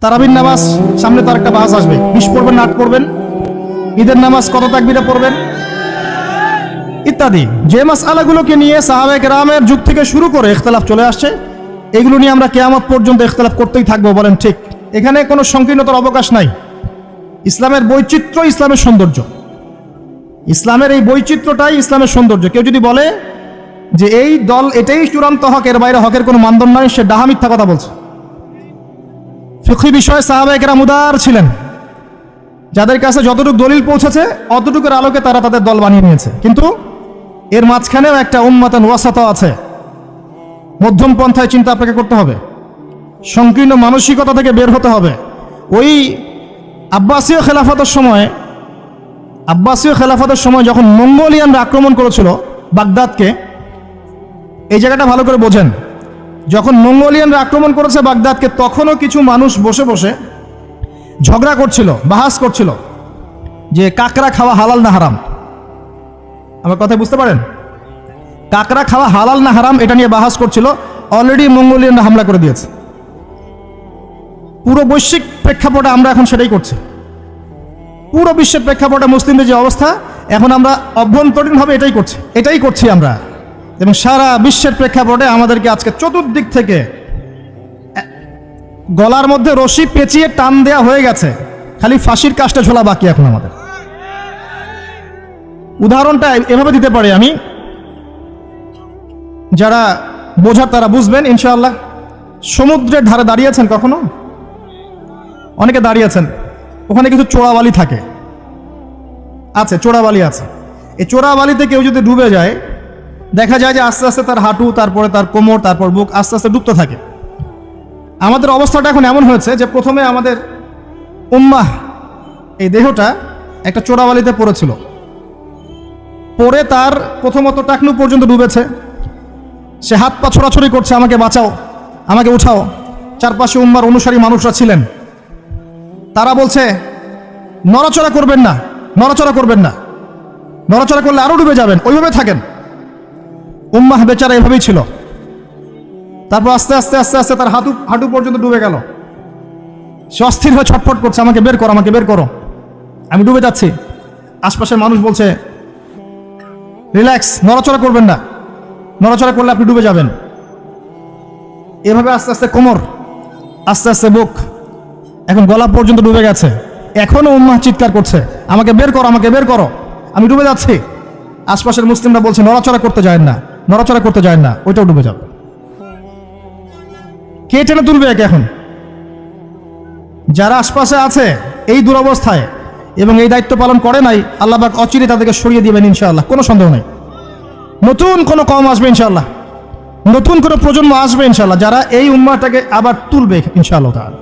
তারাবির নামাজ, সামনে তার একটা বাস আসবে। বিশ পড়বেন আট পড়বেন। ঈদের নামাজ কত তাকবিরে পড়বেন? ইত্যাদি। যে মাস আলাগুলোকে নিয়ে সাহাবেক রামের যুগ থেকে শুরু করে ইখতলাফ চলে আসছে, এগুলো নিয়ে আমরা কেয়ামত পর্যন্ত ইখতলাফ করতেই থাকব, বলেন ঠিক। এখানে কোনো সংকীর্ণতার অবকাশ নাই। ইসলামের বৈচিত্র্য ইসলামের সৌন্দর্য। ইসলামের এই বৈচিত্র্যটাই ইসলামের সৌন্দর্য। কেউ যদি বলে যে, এই দল এটাই চূড়ান্ত হক, এর বাইরে হকের কোনো মানদণ্ড নয় সে ডাহা মিথ্যা কথা বলছে। ফিখি বিষয়ে সাহাবাহিকেরা উদার ছিলেন। যাদের কাছে যতটুকু দলিল পৌঁছেছে, অতটুকুর আলোকে তারা তাদের দল বানিয়ে নিয়েছে। কিন্তু এর মাঝখানেও একটা উম্মাতান ওয়াসাত আছে। মধ্যম পন্থায় চিন্তা আপনাকে করতে হবে। সংকীর্ণ মানসিকতা থেকে বের হতে হবে। ওই আব্বাসীয় খেলাফতের সময়, আব্বাসীয় খেলাফতের সময় যখন মঙ্গোলিয়ানরা আক্রমণ করেছিল বাগদাদকে, এই জায়গাটা ভালো করে বোঝেন। যখন মঙ্গোলিয়ানরা আক্রমণ করেছে বাগদাদকে, তখনও কিছু মানুষ বসে বসে ঝগড়া করছিল, বাহাস করছিল যে কাকড়া খাওয়া হালাল না হারাম। আমার কথা বুঝতে পারেন? কাকড়া খাওয়া হালাল না হারাম, এটা নিয়ে বাহাস করছিল অলরেডি মঙ্গোলিয়ানরা হামলা করে দিয়েছে। পুরো বৈশ্বিক প্রেক্ষাপটে আমরা এখন সেটাই করছি। পুরো বিশ্বের প্রেক্ষাপটে মুসলিমদের যে অবস্থা, এখন আমরা অভ্যন্তরীণভাবে এটাই করছি এটাই করছি আমরা। এবং সারা বিশ্বের প্রেক্ষাপটে আমাদেরকে আজকে চতুর্দিক থেকে গলার মধ্যে রশি পেঁচিয়ে টান দেয়া হয়ে গেছে। খালি ফাঁসির কাজটা ঝোলা বাকি এখন আমাদের। উদাহরণটা এভাবে দিতে পারি আমি। যারা বোঝার তারা বুঝবেন, ইনশাআল্লাহ। সমুদ্রের ধারে দাঁড়িয়েছেন কখনো? অনেকে দাঁড়িয়েছেন ওখানে কিছু চোরাবালি থাকে। আছে, চোরাবালি আছে। এই চোরাবালিতে কেউ যদি ডুবে যায় দেখা যায় যে আস্তে আস্তে তার হাঁটু, তারপরে তার কোমর, তারপর বুক আস্তে আস্তে ডুবতে থাকে। আমাদের অবস্থাটা এখন এমন হয়েছে যে প্রথমে আমাদের উম্মাহ এই দেহটা একটা চোরাবালিতে পড়েছিল। পরে তার প্রথমত টাকনু পর্যন্ত ডুবেছে। সে হাত পা ছোড়াছড়ি করছে, আমাকে বাঁচাও, আমাকে উঠাও। চারপাশে উম্মার অনুসারী মানুষরা ছিলেন। তারা বলছে, নড়াচড়া করবেন না, নড়াচড়া করবেন না। নড়াচড়া করলে আরও ডুবে যাবেন। ওইভাবে থাকেন। উম্মাহ বেচারা এভাবেই ছিল। তারপর আস্তে আস্তে আস্তে আস্তে তার হাঁটু হাঁটু পর্যন্ত ডুবে গেল। সে অস্থির হয়ে ছটফট করছে, আমাকে বের করো, আমাকে বের করো। আমি ডুবে যাচ্ছি। আশপাশের মানুষ বলছে, রিল্যাক্স, নড়াচড়া করবেন না। নড়াচড়া করলে আপনি ডুবে যাবেন। এভাবে আস্তে আস্তে কোমর, আস্তে আস্তে বুক, এখন গলা পর্যন্ত ডুবে গেছে। এখনও উম্মাহ চিৎকার করছে, আমাকে বের করো, আমাকে বের করো। আমি ডুবে যাচ্ছি। আশপাশের মুসলিমরা বলছে, নড়াচড়া করতে যায় না। নড়াচড়া করতে যায় না, ওইটাও ডুবে যাবে। কে টেনে তুলবে একে এখন? যারা আশপাশে আছে, এই দুরবস্থায়, এবং এই দায়িত্ব পালন করে নাই আল্লাহবাক অচিরে তাদেরকে সরিয়ে দিবেন ইনশাআল্লাহ, কোনো সন্দেহ নেই। নতুন কোনো কম আসবে ইনশাআল্লাহ, নতুন কোনো প্রজন্ম আসবে ইনশাআল্লাহ, যারা এই উম্মাটাকে আবার তুলবে ইনশাআল্লাহ তাআলা।